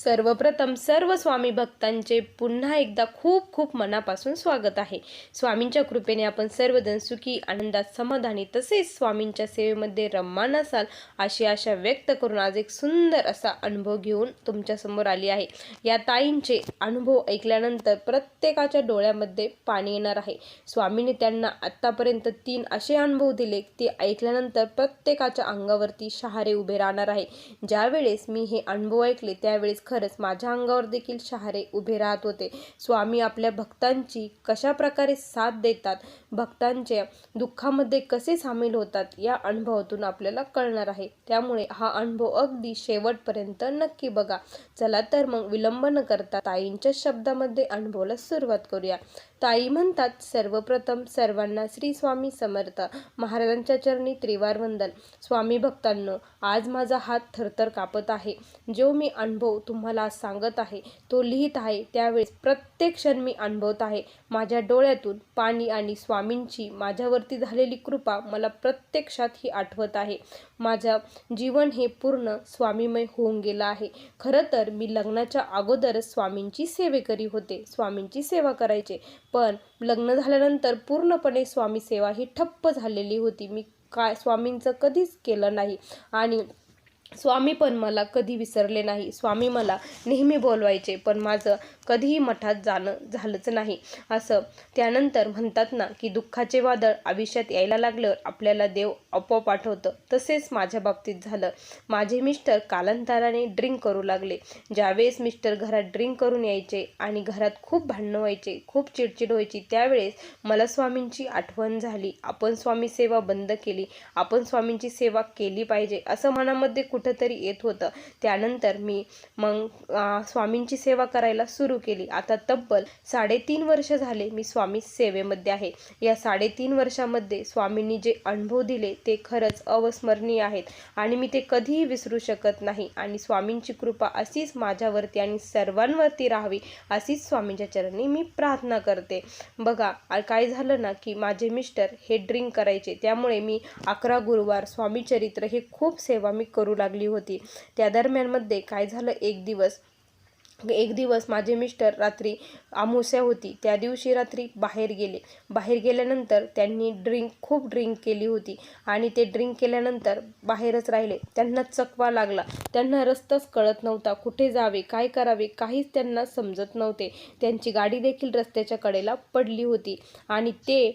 सर्वप्रथम सर्व स्वामी भक्तांचे पुन्हा एकदा खूप खूप मनापासून स्वागत आहे. स्वामींच्या कृपेने आपण सर्वजण सुखी आनंदात समाधानी तसेच स्वामींच्या सेवेमध्ये रम्मान असाल अशी आशा व्यक्त करून आज एक सुंदर असा अनुभव घेऊन तुमच्यासमोर आली आहे. या ताईंचे अनुभव ऐकल्यानंतर प्रत्येकाच्या डोळ्यामध्ये पाणी येणार आहे. स्वामीने त्यांना आत्तापर्यंत तीन असे अनुभव दिले. ते ऐकल्यानंतर प्रत्येकाच्या अंगावरती शहारे उभे राहणार आहे. ज्यावेळेस मी हे अनुभव ऐकले त्यावेळेस खरंच माझ्या अंगावर देखील शहारे उभे राहत होते. स्वामी आपल्या भक्तांची कशा प्रकारे साथ देतात भक्तांच्या दुःखामध्ये कसे सामील होतात या अनुभवातून आपल्याला कळणार आहे. त्यामुळे हा अनुभव अगदी शेवटपर्यंत नक्की बघा. चला तर मग विलंब न करता ताईंच्या शब्दामध्ये अनुभवाला सुरुवात करूया. ताई म्हणतात सर्वप्रथम सर्वांना श्री स्वामी समर्थ. महाराजांच्या चरणी त्रिवार वंदन. स्वामी भक्तांनो आज माझा हात थरथर कापत आहे. जो मी अनुभव तुम्हाला सांगत आहे तो लिहित आहे. त्यावेळेस प्रत्येक क्षण मी अनुभवत आहे. माझ्या डोळ्यातून पाणी आणि स्वामींची माझ्यावरती झालेली कृपा मला प्रत्यक्षात ही आठवत आहे. माझं जीवन हे पूर्ण स्वामीमय होऊन गेलं आहे. खरं तर मी लग्नाच्या अगोदरच स्वामींची सेवेकरी होते. स्वामींची सेवा करायचे. पण लग्न झाल्यानंतर पूर्णपणे स्वामी सेवा ही ठप्प झालेली होती. मी काय स्वामींचं कधीच केलं नाही. आणि स्वामी पण मला कधी विसरले नाही. स्वामी मला नेहमी बोलवायचे पण माझं कधीही मठात जाणं झालंच नाही. असं त्यानंतर म्हणतात ना की दुःखाचे वादळ आयुष्यात यायला लागल्यावर आपल्याला देव आपोआप आठवतं. तसेच माझ्या बाबतीत झालं. माझे मिस्टर कालांतराने ड्रिंक करू लागले. ज्यावेळेस मिस्टर घरात ड्रिंक करून यायचे आणि घरात खूप भांडणं व्हायचे खूप चिडचिड व्हायची त्यावेळेस मला स्वामींची आठवण झाली. आपण स्वामी सेवा बंद केली. आपण स्वामींची सेवा केली पाहिजे असं मनामध्ये कुठंतरी येत होतं. त्यानंतर मी मग स्वामींची सेवा करायला सुरू केली. आता तब्बल साडेतीन वर्ष झाले मी स्वामी सेवेमध्ये आहे. या साडेतीन वर्षामध्ये स्वामींनी जे अनुभव दिले ते खरंच अविस्मरणीय आहेत आणि मी ते कधीही विसरू शकत नाही. आणि स्वामींची कृपा अशीच माझ्यावरती आणि सर्वांवरती राहावी अशीच स्वामींच्या चरणी मी प्रार्थना करते. बघा काय झालं ना की माझे मिस्टर हे ड्रिंक करायचे. त्यामुळे मी अकरा गुरुवार स्वामी चरित्र हे खूप सेवा मी करू लागली. होती. त्या दरम्यानमध्ये काय झालं? एक दिवस एक दिवस माझे मिस्टर रात्री आमोस्या होती. त्या दिवशी रात्री बाहेर गेले. बाहेर गेल्यानंतर त्यांनी ड्रिंक खूप ड्रिंक केली होती आणि ते ड्रिंक केल्यानंतर बाहेरच राहिले. त्यांना चकवा लागला. त्यांना रस्ताच कळत नव्हता कुठे जावे काय करावे काहीच त्यांना समजत नव्हते. त्यांची गाडी देखील रस्त्याच्या कडेला पडली होती आणि ते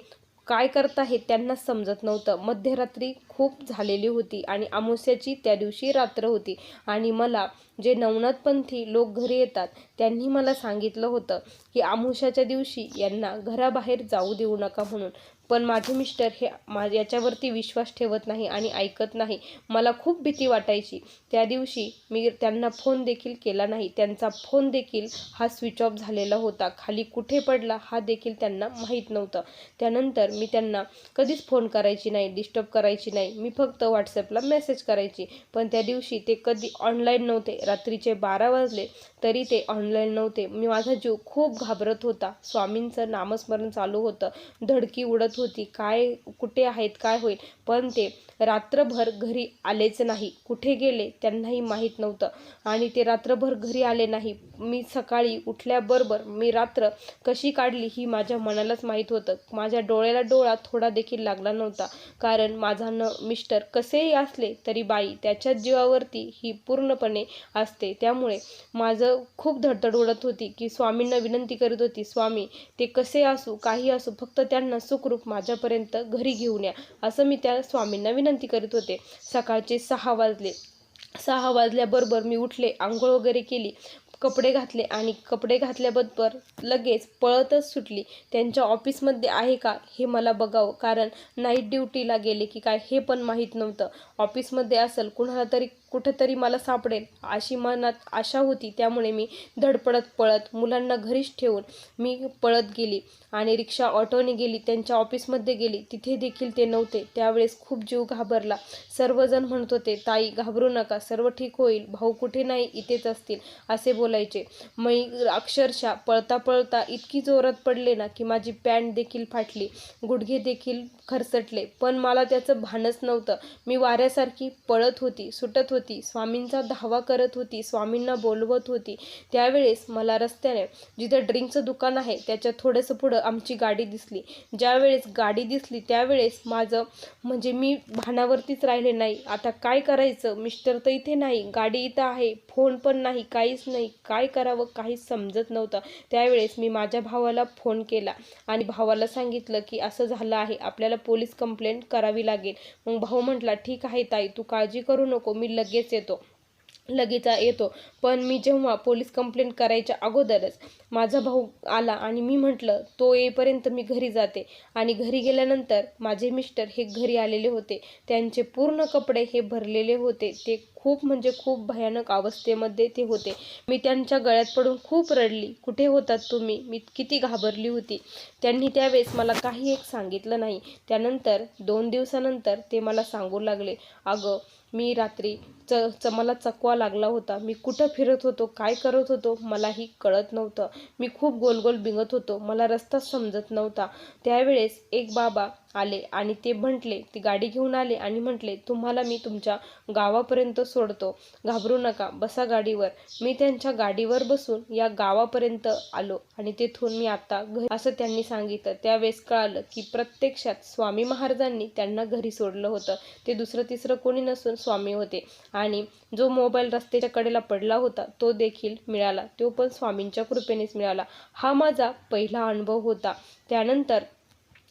काय करता हे त्यांना समजत नव्हतं. मध्यरात्री खूप झालेली होती आणि अमावस्याची त्या दिवशी रात्र होती. आणि मला जे नवनाथपंथी लोक घरी येतात त्यांनी मला सांगितलं होतं की अमावस्याच्या दिवशी यांना घराबाहेर जाऊ देऊ नका म्हणून. पण माझे मिस्टर हे मा याच्यावरती विश्वास ठेवत नाही आणि ऐकत नाही. मला खूप भीती वाटायची. त्या दिवशी मी त्यांना फोन देखील केला नाही. त्यांचा फोन देखील हा स्विच ऑफ झालेला होता. खाली कुठे पडला हा देखील त्यांना माहीत नव्हतं. त्यानंतर मी त्यांना कधीच फोन करायची नाही डिस्टर्ब करायची नाही. मी फक्त व्हॉट्सअपला मेसेज करायची. पण त्या दिवशी ते कधी ऑनलाईन नव्हते. रात्रीचे बारा वाजले तरी ते ऑनलाईन नव्हते. मी माझा जीव खूप घाबरत होता. स्वामींचं नामस्मरण चालू होतं. धडकी उडत होती. काय कुठे आहेत काय होईल? पण ते रात्रभर घरी आलेच नाही. कुठे गेले त्यांनाही माहीत नव्हतं. आणि ते रात्रभर घरी आले नाही. मी सकाळी उठल्याबरोबर मी रात्र कशी काढली ही माझ्या मनालाच माहीत होतं. माझ्या डोळ्याला डोळा थोडा देखील लागला नव्हता. कारण माझा न मिस्टर कसेही असले तरी बाई त्याच्या जीवावरती ही पूर्णपणे असते. त्यामुळे माझं खूप धडधड उडत होती की स्वामींना विनंती करीत होती स्वामी ते कसे असू काही असू फक्त त्यांना सुखरूप माझ्यापर्यंत घरी घेऊन या. असं मी त्या स्वामींना विनंती करीत होते. सकाळचे सहा वाजले. सहा वाजल्याबरोबर मी उठले आंघोळ वगैरे केली. कपडे घातले आणि कपडे घातल्याबरोबर लगेच पळतच सुटली. त्यांच्या ऑफिसमध्ये आहे का हे मला बघावं. कारण नाईट ड्युटीला गेले की काय हे पण माहीत नव्हतं. ऑफिसमध्ये असेल कुणाला तरी कुठेतरी मला सापडेल अशी मनात आशा होती. त्यामुळे मी धडपडत पळत मुलांना घरीच ठेवून मी पळत गेली आणि रिक्षा ऑटोने गेली. त्यांच्या ऑफिसमध्ये गेली. तिथे देखील ते नव्हते. त्यावेळेस खूप जीव घाबरला. सर्वजण म्हणत होते ताई घाबरू नका. सर्व ठीक होईल. भाऊ कुठे नाही? इथेच असतील. असे बोलायचे. मी अक्षरशः पळता पळता इतकी जोरात पडले ना की माझी पॅन्ट देखील फाटली. गुडघे देखील खरसटले. पण मला त्याचं भानच नव्हतं. मी वाऱ्यासारखी पळत होती सुटत होती. होती स्वामींचा धावा करत होती स्वामींना बोलवत होती. त्यावेळेस मला रस्त्याने जिथं ड्रिंकचं दुकान आहे त्याच्या थोडंसं पुढं आमची गाडी दिसली. ज्यावेळेस गाडी दिसली त्यावेळेस माझं म्हणजे मी भानावरतीच राहिले नाही. आता काय करायचं? मिस्टर तर इथे नाही. गाडी इथं आहे. फोन पण नाही. काहीच नाही. काय करावं? काहीच समजत नव्हतं. त्यावेळेस मी माझ्या भावाला फोन केला आणि भावाला सांगितलं की असं झालं आहे. आपल्याला पोलीस कंप्लेंट करावी लागेल. मग भाऊ म्हटला ठीक आहे ताई तू काळजी करू नको मी लगेच येतो. लगेच येतो. पण मी जेव्हा पोलीस कंप्लेंट करायच्या अगोदरच माझा भाऊ आला आणि मी म्हटलं तो येईपर्यंत मी घरी जाते. आणि घरी गेल्यानंतर माझे मिस्टर हे घरी आलेले होते. त्यांचे पूर्ण कपडे हे भरलेले होते. ते खूप म्हणजे खूप भयानक अवस्थेमध्ये ते होते. मी त्यांच्या गळ्यात पडून खूप रडली. कुठे होतात तुम्ही? मी किती घाबरली होती. त्यांनी त्यावेळेस मला काही एक सांगितलं नाही. त्यानंतर दोन दिवसानंतर ते मला सांगू लागले. अगं मी रात्री च च मला चकवा लागला होता. मी कुठं फिरत होतो काय करत होतो मलाही कळत नव्हतं. मी खूप गोल गोल बिंगत होतो मला रस्ताच समजत नव्हता. त्यावेळेस एक बाबा आले आणि ते म्हटले ती गाडी घेऊन आले आणि म्हटले तुम्हाला मी तुमच्या गावापर्यंत सोडतो. घाबरू नका बसा गाडीवर. मी त्यांच्या गाडीवर बसून या गावापर्यंत आलो आणि तेथून मी आता घरी असं त्यांनी सांगितलं. त्यावेळेस कळालं की प्रत्यक्षात स्वामी महाराजांनी त्यांना घरी सोडलं होतं. ते दुसरं तिसरं कोणी नसून स्वामी होते. आणि जो मोबाईल रस्त्याच्या कडेला पडला होता तो देखील मिळाला. तो पण स्वामींच्या कृपेनेच मिळाला. हा माझा पहिला अनुभव होता. त्यानंतर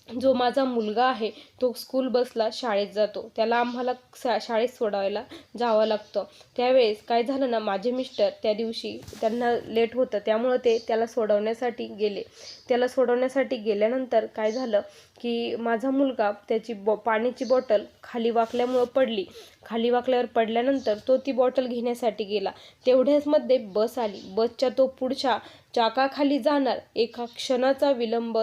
जो माझा मुलगा आहे तो स्कूल बसला शाळेत जातो. त्याला आम्हाला शा शाळेत सोडायला जावं लागतं. त्यावेळेस काय झालं ना माझे मिस्टर त्या दिवशी त्यांना लेट होतं. त्यामुळं ते त्याला सोडवण्यासाठी गेले. त्याला सोडवण्यासाठी गेल्यानंतर काय झालं की माझा मुलगा त्याची बॉ पाण्याची बॉटल खाली वाकल्यामुळं पडली. खाली वाकल्यावर पडल्यानंतर तो ती बॉटल घेण्यासाठी गेला. तेवढ्याचमध्ये बस आली. बसच्या तो पुढच्या चाकाखाली जाणार. एका क्षणाचा विलंब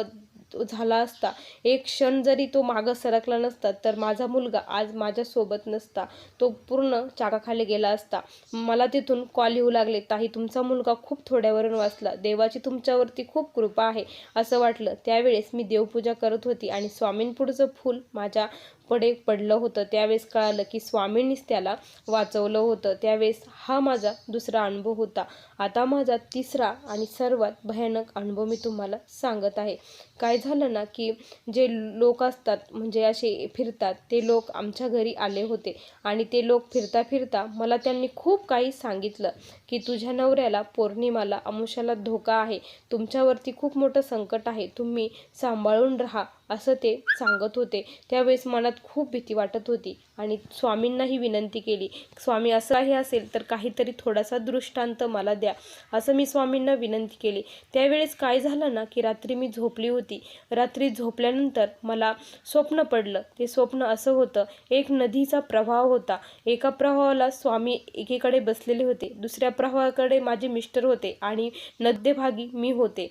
झाला असता. एक क्षण जरी तो मागं सरकला नसता तर माझा मुलगा आज माझ्यासोबत नसता. तो पूर्ण चाकाखाली गेला असता. मला तिथून कॉल येऊ लागले ताही तुमचा मुलगा खूप थोड्यावरून वाचला. देवाची तुमच्यावरती खूप कृपा आहे. असं वाटलं. त्यावेळेस मी देवपूजा करत होती आणि स्वामींपुढचं फूल माझ्या पडे पडलं होतं. त्यावेळेस कळालं की स्वामींनीच त्याला वाचवलं होतं. त्यावेळेस हा माझा दुसरा अनुभव होता. आता माझा तिसरा आणि सर्वात भयानक अनुभव मी तुम्हाला सांगत आहे. काय झालं ना की जे लोक असतात म्हणजे असे फिरतात ते लोक आमच्या घरी आले होते. आणि ते लोक फिरता फिरता मला त्यांनी खूप काही सांगितलं की तुझ्या नवऱ्याला पौर्णिमाला अमुषाला धोका आहे. तुमच्यावरती खूप मोठं संकट आहे. तुम्ही सांभाळून राहा. असं ते सांगत होते. त्यावेळेस मनात खूप भीती वाटत होती आणि स्वामींनाही विनंती केली स्वामी असं काही असेल तर काहीतरी थोडासा दृष्टांत मला द्या. असं मी स्वामींना विनंती केली. त्यावेळेस काय झालं ना की रात्री मी झोपली होती. रात्री झोपल्यानंतर मला स्वप्न पडलं. ते स्वप्न असं होतं एक नदीचा प्रवाह होता. एका प्रवाहाला स्वामी एकीकडे बसलेले होते. दुसऱ्या प्रवाहाकडे माझे मिस्टर होते आणि नद्यभागी मी होते.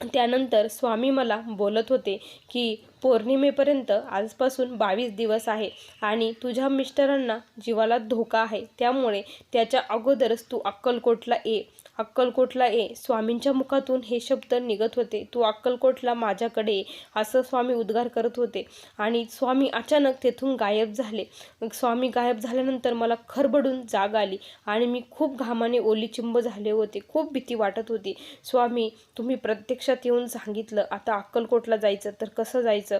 त्यानंतर स्वामी मला बोलत होते की पौर्णिमेपर्यंत आजपासून बावीस दिवस आहे आणि तुझ्या मिस्टरांना जीवाला धोका आहे. त्यामुळे त्याच्या अगोदरच तू अक्कलकोटला ये. अक्कलकोटला ये. स्वामींच्या मुखातून हे शब्द निघत होते. तू अक्कलकोटला माझ्याकडे ये असं स्वामी उद्गार करत होते. आणि स्वामी अचानक तेथून गायब झाले. स्वामी गायब झाल्यानंतर मला खरबडून जाग आली आणि मी खूप घामाने ओलीचिंब झाले होते. खूप भीती वाटत होती. स्वामी तुम्ही प्रत्यक्षात येऊन सांगितलं आता अक्कलकोटला जायचं तर कसं जायचं?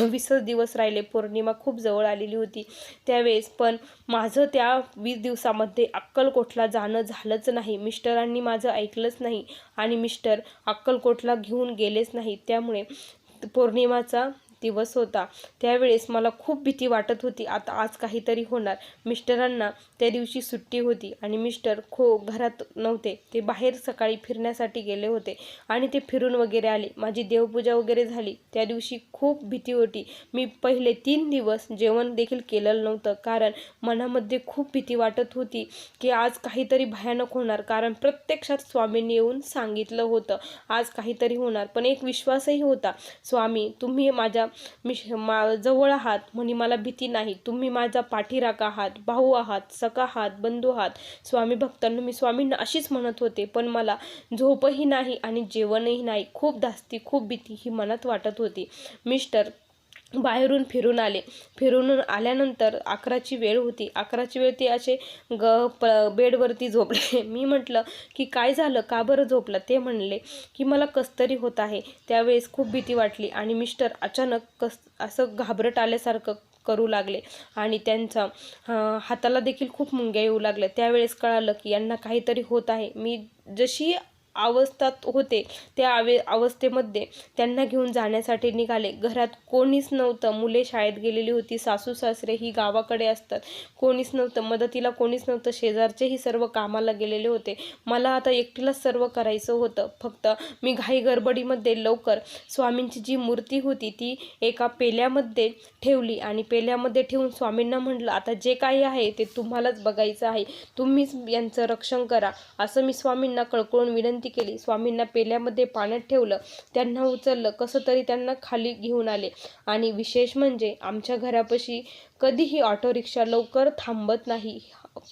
वीसच दिवस राहिले. पौर्णिमा खूप जवळ आलेली होती. त्यावेळेस पण माझं त्या वीस दिवसामध्ये अक्कलकोटला जाणं झालंच नाही. मिस्टरांनी माझं ऐकलंच नाही आणि मिस्टर अक्कलकोटला घेऊन गेलेच नाही. त्यामुळे पौर्णिमाचा दिवस होता. त्यावेळेस मला खूप भीती वाटत होती. आता आज काहीतरी होणार. मिस्टरांना त्या दिवशी सुट्टी होती आणि मिस्टर खो घरात नव्हते. ते बाहेर सकाळी फिरण्यासाठी गेले होते आणि ते फिरून वगैरे आले. माझी देवपूजा वगैरे झाली. त्या दिवशी खूप भीती होती. मी पहिले तीन दिवस जेवण देखील केलेलं नव्हतं. कारण मनामध्ये खूप भीती वाटत होती की आज काहीतरी भयानक होणार. कारण प्रत्यक्षात स्वामींनी येऊन सांगितलं होतं. आज काहीतरी होणार. पण एक विश्वासही होता. स्वामी तुम्ही माझ्या मी मा जवळ आहात म्हणे मला भीती नाही. तुम्ही माझा पाठीराखा आहात भाऊ आहात सका आहात बंधू आहात स्वामी भक्तांना मी स्वामींना अशीच म्हणत होते पण मला झोपही नाही आणि जेवणही नाही. खूप धास्ती खूप भीती ही मनात वाटत होती. मिस्टर बाहेरून फिरून आले. फिरून आल्यानंतर अकराची वेळ होती. अकराची वेळ ते असे ग प बेडवरती झोपले. मी म्हटलं की काय झालं? का बरं झोपलं? ते म्हणले की मला कसतरी होत आहे. त्यावेळेस खूप भीती वाटली आणि मिस्टर अचानक कस असं घाबरट आल्यासारखं करू लागले आणि त्यांचा हाताला देखील खूप मुंग्या येऊ लागल्या. त्यावेळेस कळालं की यांना काहीतरी होत आहे. मी जशी अवस्थात होते. त्या आवे अवस्थेमध्ये त्यांना घेऊन जाण्यासाठी निघाले. घरात कोणीच नव्हतं. मुले शाळेत गेलेली होती. सासू सासरे ही गावाकडे असतात. कोणीच नव्हतं. मदतीला कोणीच नव्हतं. शेजारचेही सर्व कामाला गेलेले होते. मला आता एकटीलाच सर्व करायचं होतं. फक्त मी घाई गडबडीमध्ये लवकर स्वामींची जी मूर्ती होती ती एका पेल्यामध्ये ठेवली आणि पेल्यामध्ये ठेवून स्वामींना म्हटलं आता जे काही आहे ते तुम्हालाच बघायचं आहे. तुम्हीच यांचं रक्षण करा. असं मी स्वामींना कळकळून विनंती केली. स्वामींना पेल्यामध्ये पाण्यात ठेवलं. त्यांना उचललं. कसं तरी त्यांना खाली घेऊन आले. आणि विशेष म्हणजे आमच्या घरापाशी कधीही ऑटो रिक्षा लवकर थांबत नाही.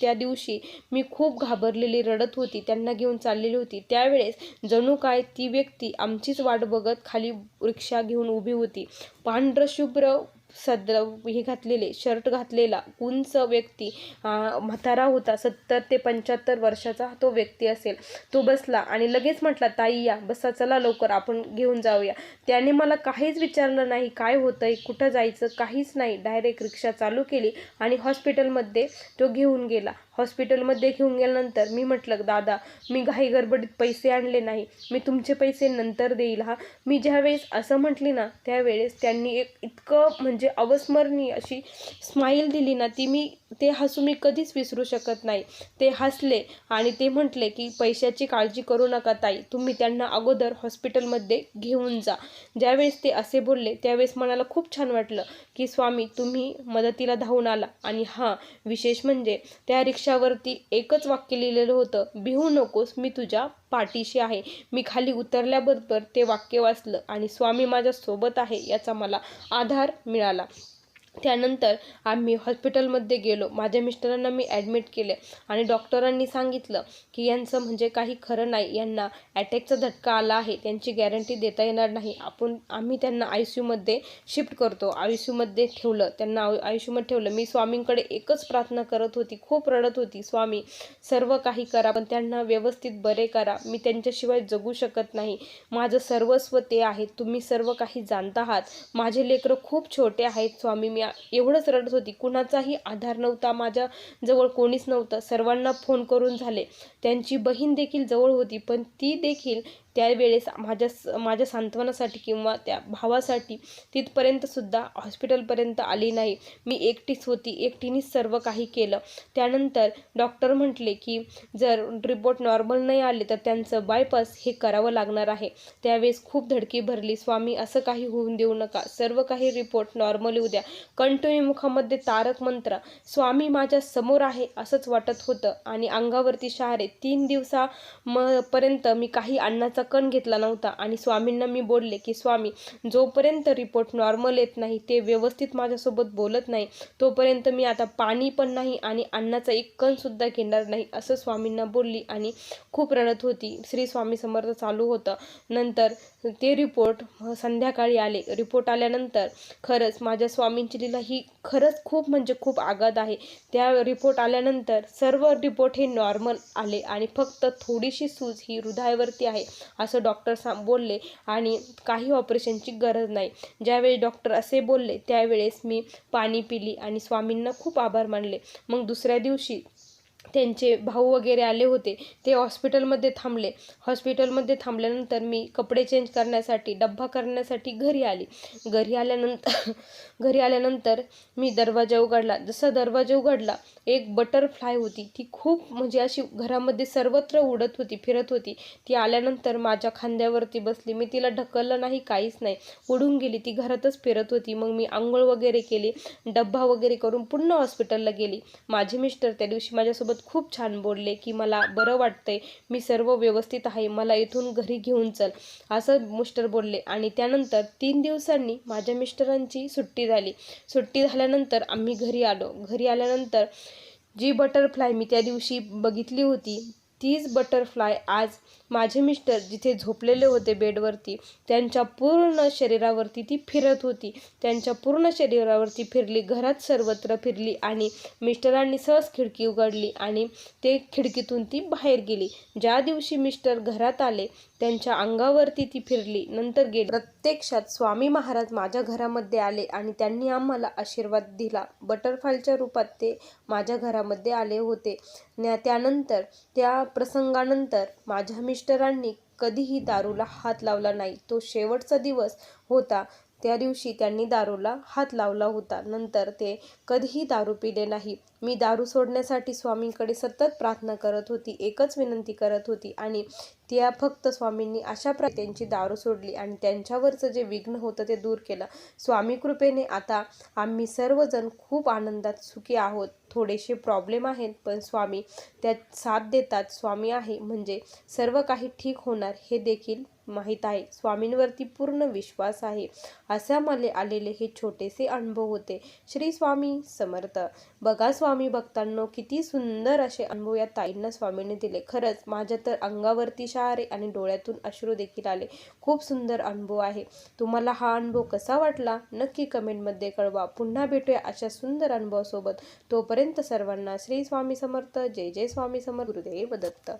त्या दिवशी मी खूप घाबरलेली रडत होती. त्यांना घेऊन चाललेली होती. त्यावेळेस जणू काय ती व्यक्ती आमचीच वाट बघत खाली रिक्षा घेऊन उभी होती. पांढरशुभ्र सदर हे घातलेले शर्ट घातलेला उंच व्यक्ती म्हातारा होता सत्तर ते पंच्याहत्तर वर्षाचा तो व्यक्ती असेल. तो बसला आणि लगेच म्हटला ताई या बसा चला लवकर आपण घेऊन जाऊया. त्याने मला काहीच विचारलं नाही काय होतंय? कुठं जायचं? काहीच नाही. डायरेक्ट रिक्षा चालू केली आणि हॉस्पिटलमध्ये तो घेऊन गेला. हॉस्पिटलमध्ये घेऊन गेल्यानंतर मी म्हटलं दादा मी घाई गडबडीत पैसे आणले नाही. मी तुमचे पैसे नंतर देईल हा? मी ज्यावेळेस असं म्हटली ना त्यावेळेस त्यांनी एक इतकं म्हणजे अवस्मरणीय अशी स्माईल दिली ना ती मी ते हसू मी कधीच विसरू शकत नाही. ते हसले आणि ते म्हटले की पैशाची काळजी करू नका ताई तुम्ही त्यांना अगोदर हॉस्पिटलमध्ये घेऊन जा. ज्यावेळेस ते असे बोलले त्यावेळेस मनाला खूप छान वाटलं की स्वामी तुम्ही मदतीला धावून आला. आणि हां विशेष म्हणजे त्या रिक्षावरती एकच वाक्य लिहिलेलं होतं भिवू नकोस मी तुझ्या पाठीशी आहे. मी खाली उतरल्याबरोबर ते वाक्य वाचलं आणि स्वामी माझ्या सोबत आहे याचा मला आधार मिळाला. त्यानंतर आम्ही हॉस्पिटलमध्ये गेलो. माझ्या मिस्टरांना मी ॲडमिट केले आणि डॉक्टरांनी सांगितलं की यांचं म्हणजे काही खरं नाही. यांना अटॅकचा धक्का आला आहे. त्यांची गॅरंटी देता येणार नाही. आपण आम्ही त्यांना आय सी यूमध्ये शिफ्ट करतो. आय सी यूमध्ये ठेवलं. त्यांना आय सी यूमध्ये ठेवलं. मी स्वामींकडे एकच प्रार्थना करत होती. खूप रडत होती. स्वामी सर्व काही करा पण त्यांना व्यवस्थित बरे करा. मी त्यांच्याशिवाय जगू शकत नाही. माझं सर्वस्व ते आहे. तुम्ही सर्व काही जाणता आहात. माझे लेकरं खूप छोटे आहेत. स्वामी मी मला एवढंच रडत होती. कुणाचाही आधार नव्हता माझ्या जवळ कोणीच नव्हतं. सर्वांना फोन करून झाले. त्यांची बहीण देखील जवळ होती पण ती देखील त्यावेळेस माझ्या स- माझ्या सांत्वनासाठी किंवा त्या भावासाठी तिथपर्यंतसुद्धा हॉस्पिटलपर्यंत आली नाही. मी एकटीच होती. एकटीनेच सर्व काही केलं. त्यानंतर डॉक्टर म्हटले की जर रिपोर्ट नॉर्मल नाही आले तर त्यांचं बायपास हे करावं लागणार आहे. त्यावेळेस खूप धडकी भरली. स्वामी असं काही होऊन देऊ नका. सर्व काही रिपोर्ट नॉर्मल येऊ द्या. कंटिन्यू मुखामध्ये तारक मंत्र स्वामी माझ्यासमोर आहे असंच वाटत होतं. आणि अंगावरती शहारे तीन दिवसा म पर्यंत मी काही अन्नाचा कण घेतला नव्हता. आणि स्वामींना मी बोलले की स्वामी जोपर्यंत रिपोर्ट नॉर्मल येत नाही ते व्यवस्थित माझ्यासोबत बोलत नाही तोपर्यंत मी आता पाणी पण नाही आणि अन्नाचा एक कणसुद्धा घेणार नाही असं स्वामींना बोलली आणि खूप रडत होती. श्री स्वामी समर्थ चालू होतं. नंतर ते रिपोर्ट संध्याकाळी आले. रिपोर्ट आल्यानंतर खरंच माझ्या स्वामींची लिला ही खरंच खूप म्हणजे खूप आघात आहे. त्या रिपोर्ट आल्यानंतर सर्व रिपोर्ट हे नॉर्मल आले आणि फक्त थोडीशी सूज ही हृदयावरती आहे. असं डॉक्टर सा बोलले आणि काही ऑपरेशनची गरज नाही. ज्यावेळी डॉक्टर असे बोलले त्यावेळेस मी पाणी पिली आणि स्वामींना खूप आभार मानले. मग दुसऱ्या दिवशी त्यांचे भाऊ वगैरे आले होते ते हॉस्पिटलमध्ये थांबले. हॉस्पिटलमध्ये थांबल्यानंतर मी कपडे चेंज करण्यासाठी डब्बा करण्यासाठी घरी आली. घरी आल्यानंतर घरी आल्यानंतर मी दरवाजा उघडला. जसा दरवाजा उघडला एक बटरफ्लाय होती. ती खूप म्हणजे अशी घरामध्ये सर्वत्र उडत होती फिरत होती. ती आल्यानंतर माझ्या खांद्यावरती बसली. मी तिला ढकललं नाही काहीच नाही. उडून गेली. ती घरातच फिरत होती. मग मी आंघोळ वगैरे केली. डब्बा वगैरे करून पुन्हा हॉस्पिटलला गेली. माझे मिस्टर त्या दिवशी माझ्यासोबत खूप छान बोलले की मला बरं वाटतंय मी सर्व व्यवस्थित आहे मला इथून घरी घेऊन चल असं मिस्टर बोलले. आणि त्यानंतर तीन दिवसांनी माझ्या मिस्टरांची सुट्टी झाली. सुट्टी झाल्यानंतर आम्ही घरी आलो. घरी आल्यानंतर जी बटरफ्लाय मी त्या दिवशी बघितली होती तीच बटरफ्लाय आज माझे मिस्टर जिथे झोपलेले होते बेडवरती त्यांच्या पूर्ण शरीरावरती ती फिरत होती. त्यांच्या पूर्ण शरीरावरती फिरली घरात सर्वत्र फिरली आणि मिस्टरांनी सहज खिडकी उघडली आणि ते खिडकीतून ती बाहेर गेली. ज्या दिवशी मिस्टर घरात आले त्यांच्या अंगावरती ती फिरली. नंतर गेली. प्रत्यक्षात स्वामी महाराज माझ्या घरामध्ये आले आणि त्यांनी आम्हाला आशीर्वाद दिला. बटरफ्लायच्या रूपात ते माझ्या घरामध्ये आले होते. न्या- त्यानंतर त्या प्रसंगानंतर माझ्या मिस्टरांनी कधीही दारूला हात लावला नाही. तो शेवटचा दिवस होता. त्या दिवशी त्यांनी दारूला हात लावला होता. नंतर ते कधीही दारू पिले नाही. मी दारू सोडण्यासाठी स्वामींकडे सतत प्रार्थना करत होती एकच विनंती करत होती आणि त्या फक्त स्वामींनी अशा प्र त्यांची दारू सोडली आणि त्यांच्यावरचं जे विघ्न होतं ते दूर केलं. स्वामी कृपेने आता आम्ही सर्वजण खूप आनंदात सुखी आहोत. थोडेसे प्रॉब्लेम आहेत पण स्वामी त्यात साथ देतात. स्वामी आहे म्हणजे सर्व काही ठीक होणार हे देखील माहीत आहे. स्वामींवरती पूर्ण विश्वास आहे. असे मला आलेले हे छोटेसे अनुभव होते. श्री स्वामी समर्थ. बघा स्वामी स्वामी भक्तांनो किती सुंदर असे अनुभव या ताईंना स्वामीने दिले. खरंच माझ्या तर अंगावरती शहारे आणि डोळ्यातून अश्रू देखील आले. खूप सुंदर अनुभव आहे. तुम्हाला हा अनुभव कसा वाटला? नक्की कमेंटमध्ये कळवा. पुन्हा भेटूया अशा सुंदर अनुभवासोबत. तोपर्यंत सर्वांना श्री स्वामी समर्थ. जय जय स्वामी समर्थ. गुरुदेव दत्त.